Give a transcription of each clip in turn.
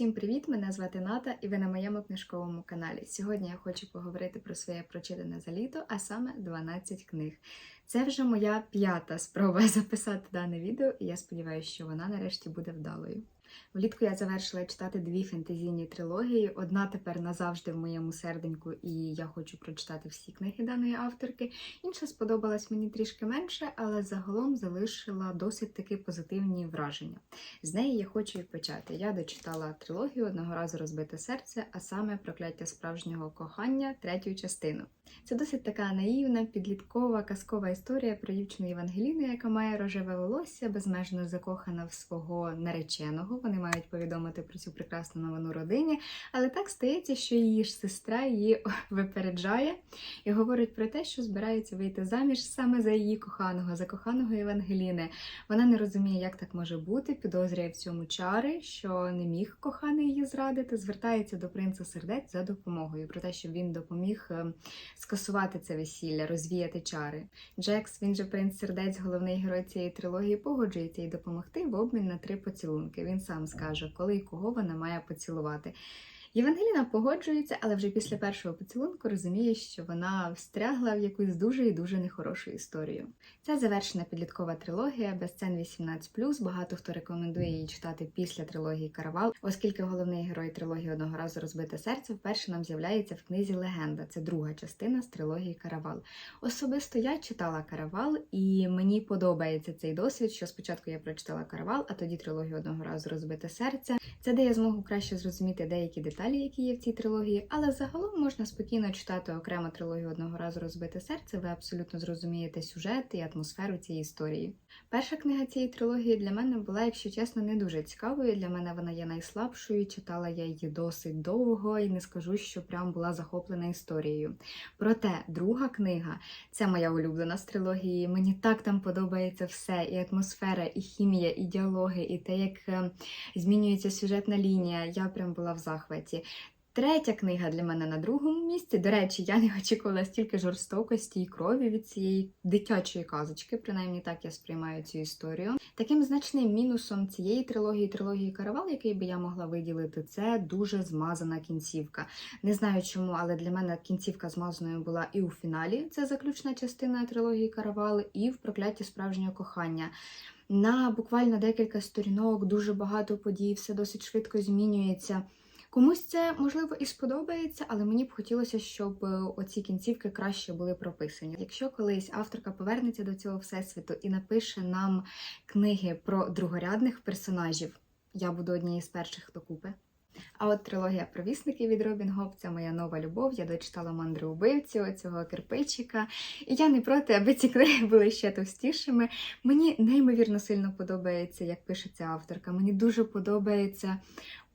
Всім привіт! Мене звати Ната, і ви на моєму книжковому каналі. Сьогодні я хочу поговорити про своє прочитане за літо, а саме 12 книг. Це вже моя п'ята спроба записати дане відео, і я сподіваюся, що вона нарешті буде вдалою. Влітку я завершила читати дві фентезійні трилогії. Одна тепер назавжди в моєму серденьку, і я хочу прочитати всі книги даної авторки. Інша сподобалась мені трішки менше, але загалом залишила досить таки позитивні враження. З неї я хочу і почати. Я дочитала трилогію одного разу розбите серце, а саме прокляття справжнього кохання, третю частину. Це досить така наївна, підліткова, казкова історія про дівчину Євангеліну, яка має рожеве волосся, безмежно закохана в свого нареченого. Вони мають повідомити про цю прекрасну новину родині, але так стається, що її ж сестра її випереджає і говорить про те, що збирається вийти заміж саме за її коханого, за коханого Євангеліни. Вона не розуміє, як так може бути, підозрює в цьому чари, що не міг коханий її зрадити, звертається до принца сердець за допомогою, про те, щоб він допоміг ем, скасувати це весілля, розвіяти чари. Джекс, він же принц сердець, головний герой цієї трилогії, погоджується і допомогти в обмін на три поцілунки. Він сам скаже, коли і кого вона має поцілувати. Євангеліна погоджується, але вже після першого поцілунку розуміє, що вона встрягла в якусь дуже і дуже нехорошу історію. Це завершена підліткова трилогія, без сцен 18+. Багато хто рекомендує її читати після трилогії Каравал, оскільки головний герой трилогії одного разу розбите серце вперше нам з'являється в книзі Легенда. Це друга частина з трилогії Каравал. Особисто я читала Каравал, і мені подобається цей досвід, що спочатку я прочитала Каравал, а тоді трилогію одного разу розбите серце. Це дає змогу краще зрозуміти деякі деталі, які є в цій трилогії, але загалом можна спокійно читати окремо трилогію одного разу розбите серце. Ви абсолютно зрозумієте сюжет і атмосферу цієї історії. Перша книга цієї трилогії для мене була, якщо чесно, не дуже цікавою. Для мене вона є найслабшою. Читала я її досить довго і не скажу, що прям була захоплена історією. Проте друга книга це моя улюблена з трилогії. Мені так там подобається все: і атмосфера, і хімія, і діалоги, і те, як е, змінюється сюжетна лінія. Я прям була в захваті. Третя книга для мене на другому місці. До речі, я не очікувала стільки жорстокості і крові від цієї дитячої казочки, принаймні так я сприймаю цю історію. Таким значним мінусом цієї трилогії, трилогії Каравал, який би я могла виділити, це дуже змазана кінцівка. Не знаю чому, але для мене кінцівка змазаною була і у фіналі. Це заключна частина трилогії Каравал, і в прокляті справжнього кохання. На буквально декілька сторінок, дуже багато подій, все досить швидко змінюється. Комусь це можливо і сподобається, але мені б хотілося, щоб е, оці кінцівки краще були прописані. Якщо колись авторка повернеться до цього всесвіту і напише нам книги про другорядних персонажів, я буду однією з перших, хто купе. А от трилогія провісники від Робін Гоп це моя нова любов. Я дочитала мандри убивцю цього кирпичика. І я не проти, аби ці книги були ще товстішими. Мені неймовірно сильно подобається, як пишеться авторка. Мені дуже подобається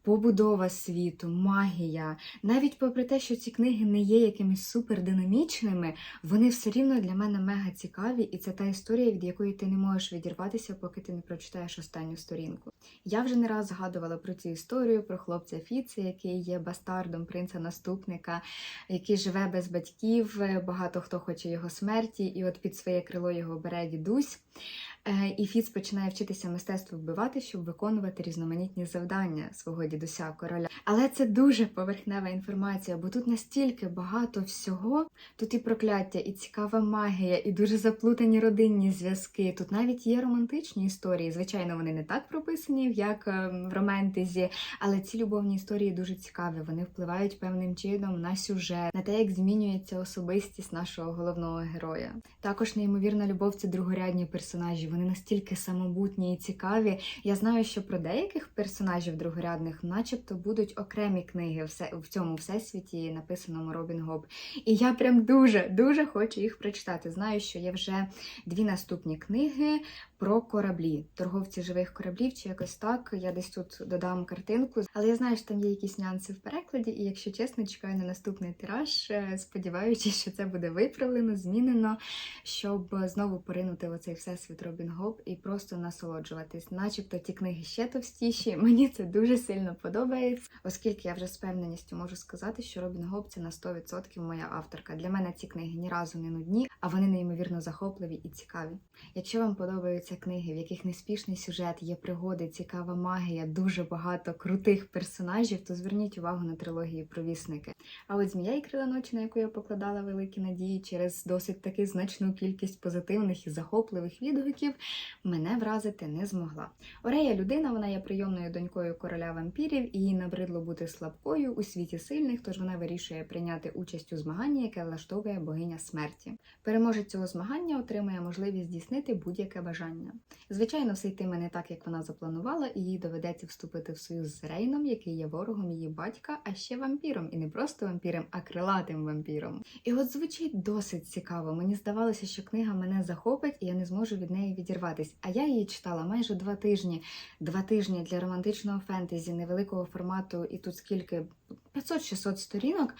побудова світу, магія. Навіть попри те, що ці книги не є якимись супердинамічними, вони все рівно для мене мега цікаві, і це та історія, від якої ти не можеш відірватися, поки ти не прочитаєш останню сторінку. Я вже не раз згадувала про цю історію, про хлопця Фіце, який є бастардом принца-наступника, який живе без батьків. Багато хто хоче його смерті, і от під своє крило його бере дідусь. Е, І Фіц починає вчитися мистецтву вбивати, щоб виконувати різноманітні завдання свого дідуся короля. Але це дуже поверхнева інформація, бо тут настільки багато всього. Тут і прокляття, і цікава магія, і дуже заплутані родинні зв'язки. Тут навіть є романтичні історії. Звичайно, вони не так прописані, як е, в романтизі, але ці любовні історії дуже цікаві. Вони впливають певним чином на сюжет, на те, як змінюється особистість нашого головного героя. Також неймовірна любов це другорядні персонажі. Вони настільки самобутні і цікаві. Я знаю, що про деяких персонажів другорядних, начебто, будуть окремі книги в цьому всесвіті, написаному Робін Гоб. І я прям дуже дуже хочу їх прочитати. Знаю, що є вже дві наступні книги про кораблі, торговці живих кораблів, чи якось так. Я десь тут додам картинку. Але я знаю, що там є якісь нюанси в перекладі, і якщо чесно, чекаю на наступний тираж, е, сподіваючись, що це буде виправлено, змінено, щоб знову поринути в оцей всесвіт Робін Робін Гоп і просто насолоджуватись, начебто ті книги ще товстіші. Мені це дуже сильно подобається, оскільки я вже з певненістю можу сказати, що Робін Гоп це на 100% моя авторка. Для мене ці книги ні разу не нудні, а вони неймовірно захопливі і цікаві. Якщо вам подобаються книги, в яких неспішний сюжет, є пригоди, цікава магія, дуже багато крутих персонажів, то зверніть увагу на трилогії провісники. А от змія і крила ночі, на яку я покладала великі надії через досить таки значну кількість позитивних і захопливих відгуків, мене вразити не змогла. Орея людина, вона є прийомною донькою короля вампірів, і їй набридло бути слабкою у світі сильних, тож вона вирішує прийняти участь у змаганні, яке влаштовує богиня смерті. Переможець цього змагання отримує можливість здійснити будь-яке бажання. Звичайно, все йтиме не так, як вона запланувала, і їй доведеться вступити в союз з Рейном, який є ворогом її батька, а ще вампіром, і не просто вампіром, а крилатим вампіром. І от звучить досить цікаво. Мені здавалося, що книга мене захопить, і я не зможу від неї відірватись. А я її читала майже два тижні. Два тижні для романтичного фентезі, невеликого формату, і тут скільки 500-600 сторінок.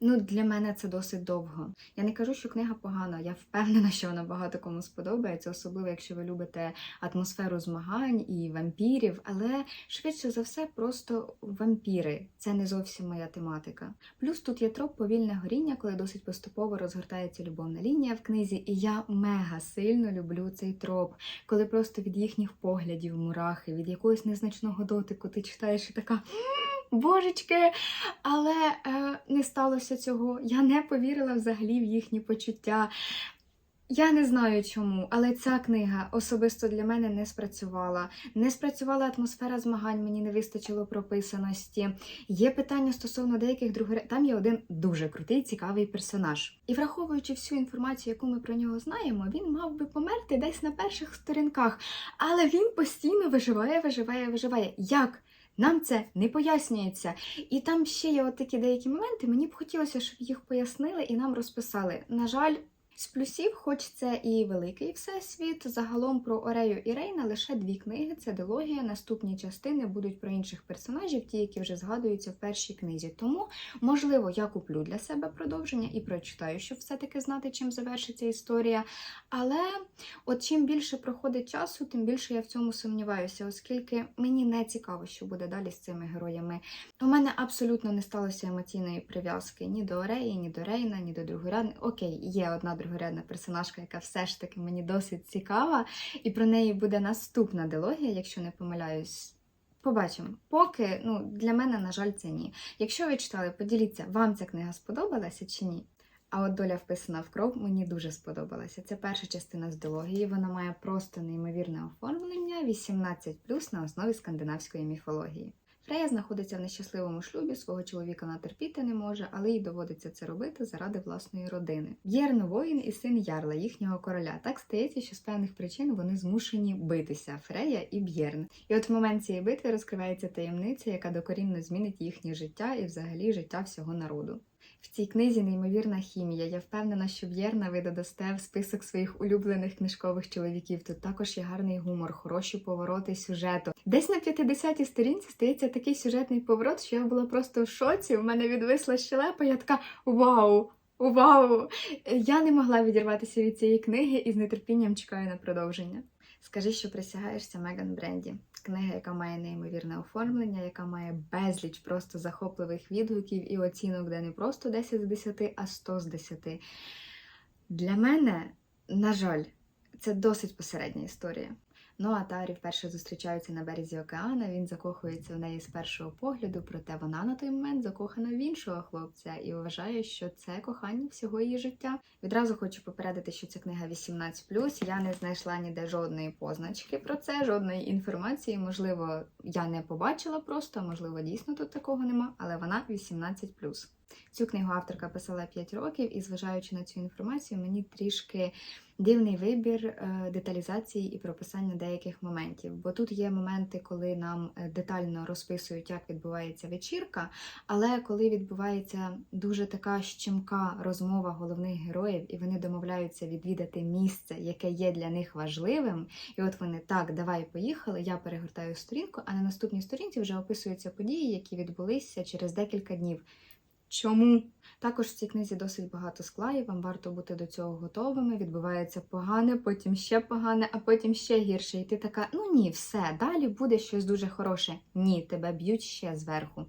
Ну, для мене це досить довго. Я не кажу, що книга погана. Я впевнена, що вона багато кому сподобається, особливо якщо ви любите атмосферу змагань і вампірів. Але швидше за все, просто вампіри. Це не зовсім моя тематика. Плюс тут є троп повільне горіння, коли досить поступово розгортається любовна лінія в книзі, і я мега сильно люблю цей троп, коли просто від їхніх поглядів мурахи, від якогось незначного дотику ти читаєш і така. Божечки, але е, не сталося цього. Я не повірила взагалі в їхні почуття. Я не знаю чому, але ця книга особисто для мене не спрацювала. Не спрацювала атмосфера змагань, мені не вистачило прописаності. Є питання стосовно деяких другорядних. Там є один дуже крутий, цікавий персонаж. І враховуючи всю інформацію, яку ми про нього знаємо, він мав би померти десь на перших сторінках. Але він постійно виживає, виживає, виживає. Як? Нам це не пояснюється. І там ще є от такі деякі моменти. Мені б хотілося, щоб їх пояснили і нам розписали. На жаль, з плюсів, хоч це і великий всесвіт, загалом про Орею і Рейна лише дві книги: це дилогія. Наступні частини будуть про інших персонажів, ті, які вже згадуються в першій книзі. Тому, можливо, я куплю для себе продовження і прочитаю, щоб все-таки знати, чим завершиться історія. Але от чим більше проходить часу, тим більше я в цьому сумніваюся, оскільки мені не цікаво, що буде далі з цими героями. У мене абсолютно не сталося емоційної прив'язки ні до Ореї, ні до Рейна, ні до другорядних. Окей, є одна другорядна персонажка, яка все ж таки мені досить цікава, і про неї буде наступна дилогія, якщо не помиляюсь. Побачимо. Поки ну, для мене, на жаль, це ні. Якщо ви читали, поділіться, вам ця книга сподобалася чи ні? А от доля вписана в кров мені дуже сподобалася. Це перша частина з дилогії. Вона має просто неймовірне оформлення 18 на основі скандинавської міфології. Фрея знаходиться в нещасливому шлюбі, свого чоловіка вона терпіти не може, але їй доводиться це робити заради власної родини. Б'єрн воїн і син Ярла, їхнього короля. Так стається, що з певних причин вони змушені битися Фрея і Б'єрн. І от в момент цієї битви розкривається таємниця, яка докорінно змінить їхнє життя і взагалі життя всього народу. В цій книзі неймовірна хімія. Я впевнена, що Б'єрна ви додасте в список своїх улюблених книжкових чоловіків. Тут також є гарний гумор, хороші повороти сюжету. Десь на 50-й сторінці стається такий сюжетний поворот, що я була просто в шоці. У мене відвисла щелепа, я така вау! Вау! Я не могла відірватися від цієї книги і з нетерпінням чекаю на продовження. Скажи, що присягаєшся Меган Бренді. Книга, яка має неймовірне оформлення, яка має безліч просто захопливих відгуків і оцінок, де не просто 10 з 10, а 100 з 10. Для мене, на жаль, це досить посередня історія. Ну а Тарі вперше зустрічаються на березі океану. Він закохується в неї з першого погляду, проте вона на той момент закохана в іншого хлопця і вважає, що це кохання всього її життя. Відразу хочу попередити, що ця книга 18+. Я не знайшла ніде жодної позначки про це, жодної інформації. Можливо, я не побачила просто, можливо, дійсно тут такого нема, але вона 18+. Цю книгу авторка писала 5 років, і зважаючи на цю інформацію, мені трішки дивний вибір е, деталізації і прописання деяких моментів. Бо тут є моменти, коли нам е, детально розписують, як відбувається вечірка, але коли відбувається дуже така щемка розмова головних героїв, і вони домовляються відвідати місце, яке є для них важливим, і от вони так, давай поїхали. Я перегортаю сторінку, а на наступній сторінці вже описуються події, які відбулися через декілька днів. Чому? Також в цій книзі досить багато скла, і вам варто бути до цього готовими. Відбувається погане, потім ще погане, а потім ще гірше. І ти така, ну ні, все, далі буде щось дуже хороше. Ні, тебе б'ють ще зверху.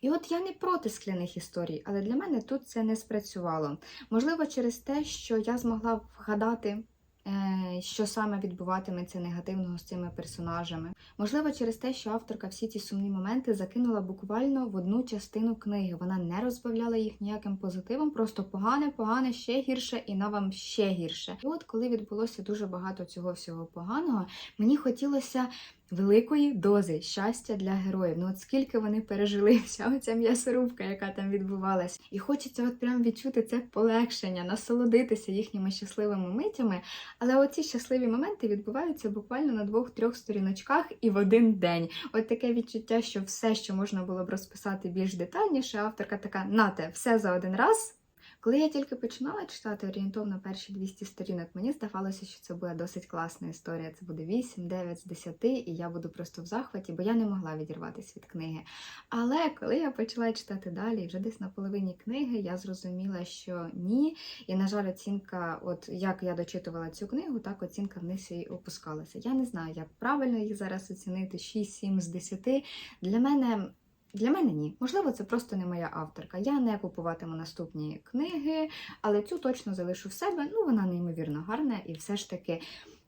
І от я не проти скляних історій, але для мене тут це не спрацювало. Можливо, через те, що я змогла вгадати. Е, Що саме відбуватиметься негативного з цими персонажами? Можливо, через те, що авторка всі ці сумні моменти закинула буквально в одну частину книги. Вона не розбавляла їх ніяким позитивом, просто погане, погане, ще гірше, і на вам ще гірше. І от коли відбулося дуже багато цього всього поганого, мені хотілося великої дози щастя для героїв. Ну от скільки вони пережили, вся оця м'ясорубка, яка там відбувалась. І хочеться от прям відчути це полегшення, насолодитися їхніми щасливими митями. Але оці щасливі моменти відбуваються буквально на двох-трьох сторіночках і в один день. От таке відчуття, що все, що можна було б розписати більш детальніше, авторка така: нате, все за один раз. Коли я тільки починала читати орієнтовно перші 200 сторінок, мені здавалося, що це буде досить класна історія. Це буде 8, 9 з 10, і я буду просто в захваті, бо я не могла відірватися від книги. Але коли я почала читати далі, вже десь на половині книги, я зрозуміла, що ні. І, на жаль, оцінка, от як я дочитувала цю книгу, так оцінка вниз і опускалася. Я не знаю, як правильно їх зараз оцінити 6-7 з 10. Для мене. Для мене ні. Можливо, це просто не моя авторка. Я не купуватиму наступні книги, але цю точно залишу в себе. Ну, вона неймовірно гарна, і все ж таки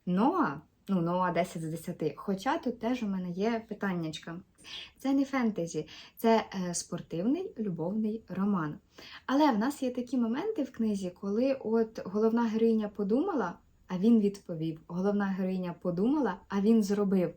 Ноа, ну, Ноа 10 з 10. Хоча тут теж у мене є питаннячка. Це не фентезі, це е, спортивний любовний роман. Але в нас є такі моменти в книзі, коли от головна героїня подумала, а він відповів. Головна героїня подумала, а він зробив.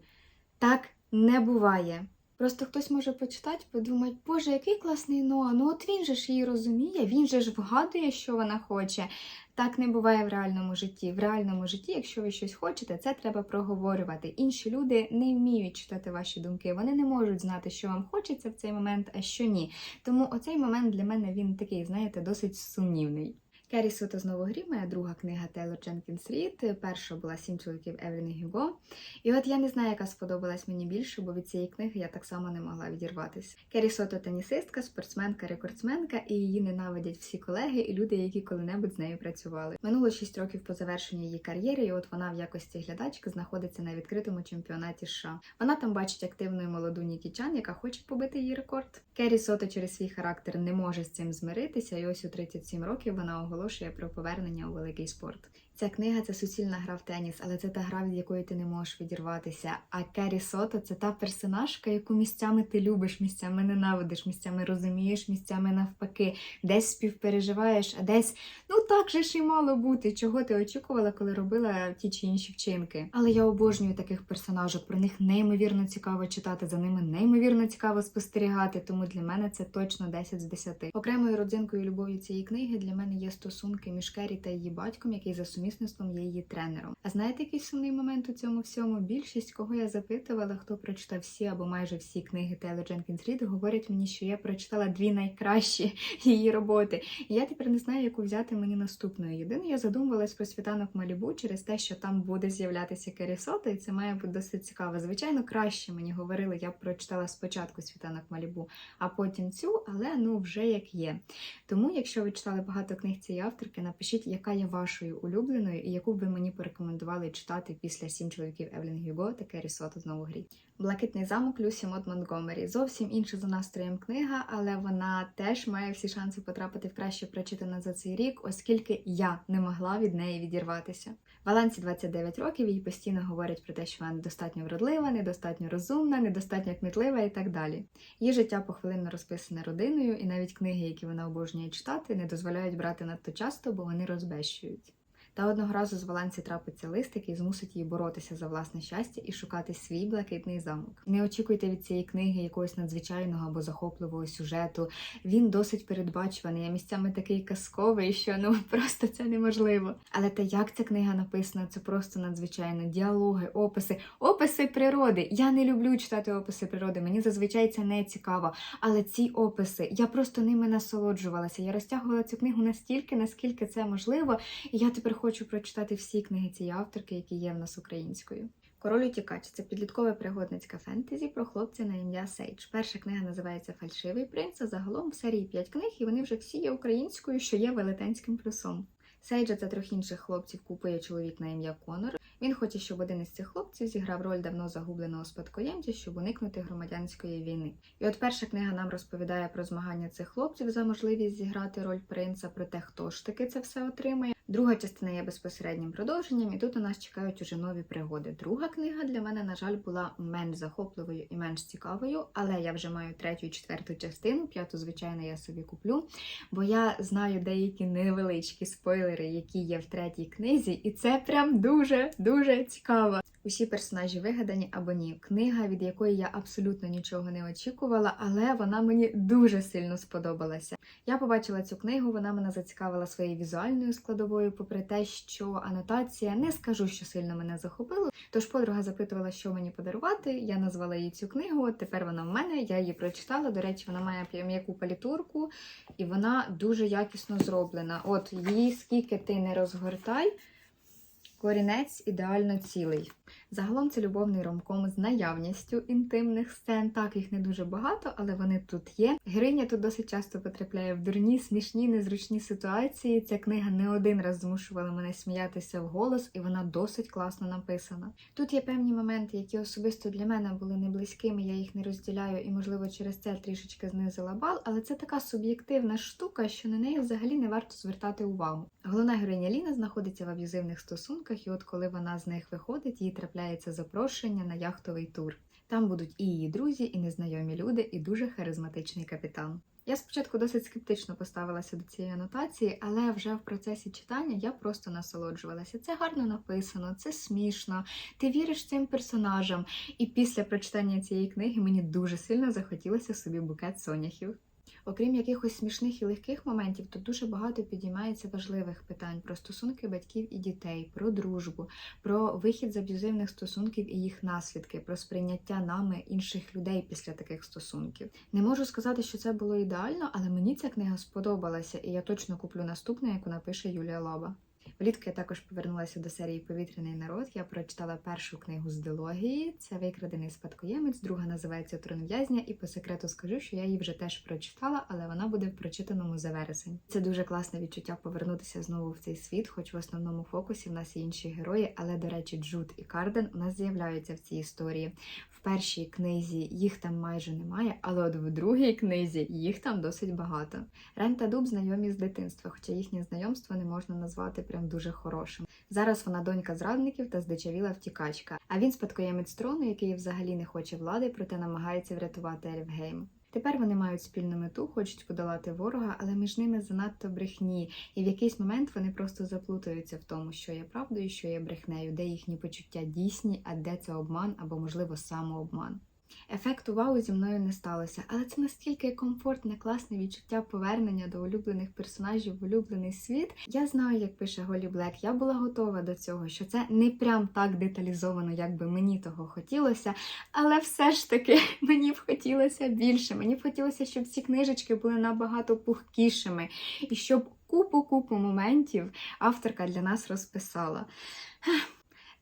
Так не буває. Просто хтось може почитати, подумати, боже, який класний Ноа, ну от він же ж її розуміє, він же ж вгадує, що вона хоче. Так не буває в реальному житті. В реальному житті, якщо ви щось хочете, це треба проговорювати. Інші люди не вміють читати ваші думки, вони не можуть знати, що вам хочеться в цей момент, а що ні. Тому оцей момент для мене він такий, знаєте, досить сумнівний. Керрі Сото знову грі, моя друга книга Тейлор Дженкінс Рід. Перша була Сім чоловіків Евеліни Гюго. І от я не знаю, яка сподобалась мені більше, бо від цієї книги я так само не могла відірватися. Керрі Сото тенісистка, спортсменка, рекордсменка, і її ненавидять всі колеги і люди, які коли-небудь з нею працювали. Минуло 6 років по завершенню її кар'єри, і от вона в якості глядачки знаходиться на відкритому чемпіонаті США. Вона там бачить активну молоду Нікі Чан, яка хоче побити її рекорд. Керрі Сото через свій характер не може з цим змиритися, і ось у 37 років вона оголошує про повернення у великий спорт. Ця книга це суцільна гра в теніс, але це та гра, від якої ти не можеш відірватися. А Керрі Сото це та персонажка, яку місцями ти любиш, місцями ненавидиш, місцями розумієш, місцями навпаки, десь співпереживаєш, а десь ну так же ж і мало бути. Чого ти очікувала, коли робила ті чи інші вчинки? Але я обожнюю таких персонажок. Про них неймовірно цікаво читати, за ними неймовірно цікаво спостерігати. Тому для мене це точно 10 з 10. Окремою родзинкою любов'ю цієї книги для мене є стосунки між Керрі та її батьком, який за сумісництвом є її тренером. А знаєте, який сумний момент у цьому всьому? Більшість, кого я запитувала, хто прочитав всі або майже всі книги Тейлор Дженкінс Рід, говорять мені, що я прочитала дві найкращі її роботи. І я тепер не знаю, яку взяти мені наступною. Єдине, я задумувалась про світанок Малібу через те, що там буде з'являтися Керрі Сота, і це має бути досить цікаво. Звичайно, краще мені говорили, я б прочитала спочатку світанок Малібу, а потім цю, але ну вже як є. Тому, якщо ви читали багато книг цієї авторки, напишіть, яка є вашою улюбленою і яку б ви мені порекомендували читати після сім чоловіків Евлін Гюго та Керрі Сота знову грі. Блакитний замок Люсі Мод Монтгомері. Зовсім інша за настроєм книга, але вона теж має всі шанси потрапити в краще прочитане за цей рік, оскільки я не могла від неї відірватися. Валанці 29 років їй постійно говорять про те, що вона недостатньо вродлива, недостатньо розумна, недостатньо кмітлива і так далі. Її життя похвилинно розписане родиною, і навіть книги, які вона обожнює читати, не дозволяють брати надто часто, бо вони розбещують. Та одного разу з Валанці трапиться лист, який змусить її боротися за власне щастя і шукати свій блакитний замок. Не очікуйте від цієї книги якогось надзвичайного або захопливого сюжету. Він досить передбачуваний, а місцями такий казковий, що ну просто це неможливо. Але те, як ця книга написана, це просто надзвичайно. Діалоги, описи, описи природи. Я не люблю читати описи природи. Мені зазвичай це не цікаво. Але ці описи, я просто ними насолоджувалася. Я розтягувала цю книгу настільки, наскільки це можливо. І я тепер хочу прочитати всі книги цієї авторки, які є в нас українською. Король утікач це підліткове пригодницьке фентезі про хлопця на ім'я Сейдж. Перша книга називається Фальшивий принц. а Загалом в серії 5 книг, і вони вже всі є українською, що є велетенським плюсом. Сейджа та трьох інших хлопців купує чоловік на ім'я Конор. Він хоче, щоб один із цих хлопців зіграв роль давно загубленого спадкоємця, щоб уникнути громадянської війни. І от перша книга нам розповідає про змагання цих хлопців за можливість зіграти роль принца, про те, хто ж таки це все отримає. Друга частина є безпосереднім продовженням, і тут у нас чекають уже нові пригоди. Друга книга для мене, на жаль, була менш захопливою і менш цікавою, але я вже маю третю і четверту частину. П'яту, звичайно, я собі куплю, бо я знаю деякі невеличкі спойлери, які є в третій книзі, і це прям дуже дуже цікаво. Усі персонажі вигадані або ні. Книга, від якої я абсолютно нічого не очікувала, але вона мені дуже сильно сподобалася. Я побачила цю книгу, вона мене зацікавила своєю візуальною складовою, попри те, що анотація не скажу, що сильно мене захопила. Тож подруга запитувала, що мені подарувати. Я назвала їй цю книгу. Тепер вона в мене. Я її прочитала. До речі, вона має м'яку палітурку, і вона дуже якісно зроблена. От її скільки ти не розгортай. Корінець ідеально цілий. Загалом це любовний ромком з наявністю інтимних сцен. Так, їх не дуже багато, але вони тут є. Героїня тут досить часто потрапляє в дурні, смішні, незручні ситуації. Ця книга не один раз змушувала мене сміятися вголос, і вона досить класно написана. Тут є певні моменти, які особисто для мене були не близькими, я їх не розділяю, і, можливо, через це трішечки знизила бал, але це така суб'єктивна штука, що на неї взагалі не варто звертати увагу. Головна героїня Ліна знаходиться в аб'юзивних стосунках, і от коли вона з них виходить, їй трапляється запрошення на яхтовий тур. Там будуть і її друзі, і незнайомі люди, і дуже харизматичний капітан. Я спочатку досить скептично поставилася до цієї анотації, але вже в процесі читання я просто насолоджувалася. Це гарно написано, це смішно, ти віриш цим персонажам. І після прочитання цієї книги мені дуже сильно захотілося собі букет соняхів. Окрім якихось смішних і легких моментів, тут дуже багато підіймається важливих питань про стосунки батьків і дітей, про дружбу, про вихід з аб'юзивних стосунків і їх наслідки, про сприйняття нами інших людей після таких стосунків. Не можу сказати, що це було ідеально, але мені ця книга сподобалася, і я точно куплю наступну, яку напише Юлія Лаба. Влітку я також повернулася до серії Повітряний народ. Я прочитала першу книгу з дилогії. Це викрадений спадкоємець, друга називається Трон в'язня, і по секрету скажу, що я її вже теж прочитала, але вона буде в прочитаному за вересень. Це дуже класне відчуття повернутися знову в цей світ, хоч в основному фокусі в нас є інші герої. Але, до речі, Джуд і Карден у нас з'являються в цій історії. Першій книзі їх там майже немає, але от в другій книзі їх там досить багато. Рен та Дуб знайомі з дитинства, хоча їхнє знайомство не можна назвати прям дуже хорошим. Зараз вона донька зрадників та здичавіла втікачка. А він спадкоємець трону, який взагалі не хоче влади, проте намагається врятувати Ельфгейм. Тепер вони мають спільну мету, хочуть подолати ворога, але між ними занадто брехні, і в якийсь момент вони просто заплутаються в тому, що є правдою, що є брехнею, де їхні почуття дійсні, а де це обман або, можливо, самообман. Ефекту вау зі мною не сталося, але це настільки комфортне, класне відчуття повернення до улюблених персонажів в улюблений світ. Я знаю, як пише Голі Блек. Я була готова до цього, що це не прям так деталізовано, як би мені того хотілося. Але все ж таки мені б хотілося більше. Мені б хотілося, щоб ці книжечки були набагато пухкішими, і щоб купу-купу моментів авторка для нас розписала.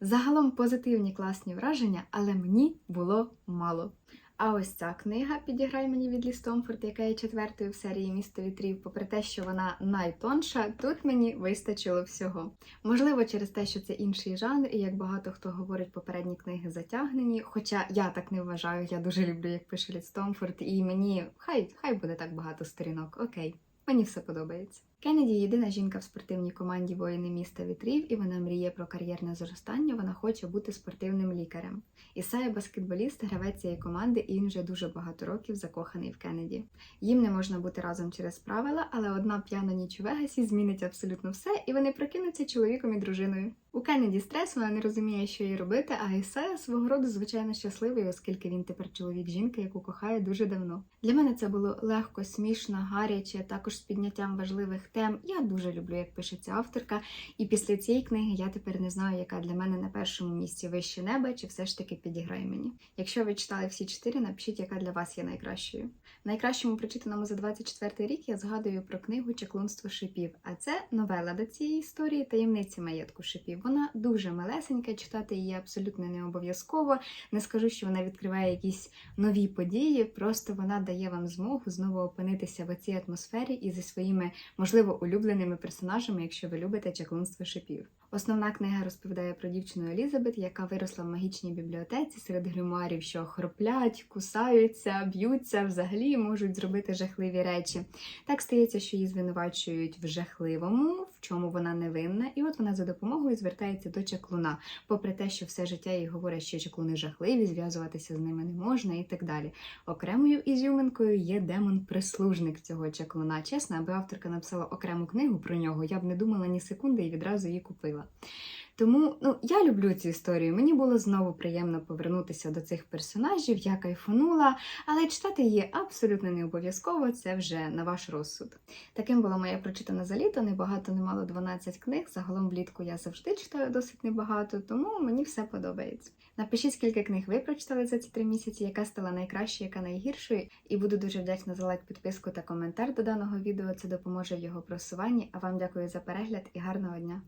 Загалом позитивні класні враження, але мені було мало. А ось ця книга Підіграй мені від Лістомфорд, яка є четвертою в серії місто вітрів, попри те, що вона найтонша, тут мені вистачило всього. Можливо, через те, що це інший жанр, і як багато хто говорить, попередні книги затягнені. Хоча я так не вважаю, я дуже люблю, як пише Лістомфорд, і мені хай хай буде так багато сторінок. Окей, мені все подобається. Кеннеді єдина жінка в спортивній команді воїни міста вітрів, і вона мріє про кар'єрне зростання. Вона хоче бути спортивним лікарем. Ісая баскетболіст, гравець цієї команди, і він вже дуже багато років закоханий в Кеннеді. Їм не можна бути разом через правила, але одна п'яна ніч у Вегасі змінить абсолютно все, і вони прокинуться чоловіком і дружиною. У Кеннеді стрес, вона не розуміє, що їй робити, а Ісая свого роду звичайно щасливий, оскільки він тепер чоловік жінки, яку кохає дуже давно. Для мене це було легко, смішно, гаряче, також з підняттям важливих тем. Я дуже люблю, як пишеться авторка. І після цієї книги я тепер не знаю, яка для мене на першому місці вище неба, чи все ж таки підіграє мені. Якщо ви читали всі чотири, напишіть, яка для вас є найкращою. В Найкращому прочитаному за 24 рік я згадую про книгу Чаклунство шипів. А це новела до цієї історії таємниці маєтку шипів. Вона дуже малесенька, читати її абсолютно не обов'язково. Не скажу, що вона відкриває якісь нові події, просто вона дає вам змогу знову опинитися в цій атмосфері і зі своїми, можливо, улюбленими персонажами, якщо ви любите чаклунство шипів. Основна книга розповідає про дівчину Елізабет, яка виросла в магічній бібліотеці серед гримуарів, що хроплять, кусаються, б'ються, взагалі можуть зробити жахливі речі. Так стається, що її звинувачують в жахливому, в чому вона невинна, і от вона за допомогою звертається до чаклуна, попри те, що все життя їй говорять, що чаклуни жахливі, зв'язуватися з ними не можна і так далі. Окремою ізюминкою є демон-прислужник цього чаклуна. Чесно, аби авторка написала окрему книгу про нього, я б не думала ні секунди і відразу її купила. Тому ну, я люблю цю історію. Мені було знову приємно повернутися до цих персонажів, я кайфанула, але читати її абсолютно не обов'язково, це вже на ваш розсуд. Таким було моє прочитане за літо, небагато, немало 12 книг. Загалом влітку я завжди читаю досить небагато, тому мені все подобається. Напишіть, скільки книг ви прочитали за ці три місяці, яка стала найкращою, яка найгіршою. І буду дуже вдячна за лайк, підписку та коментар до даного відео. Це допоможе в його просуванні. А вам дякую за перегляд і гарного дня!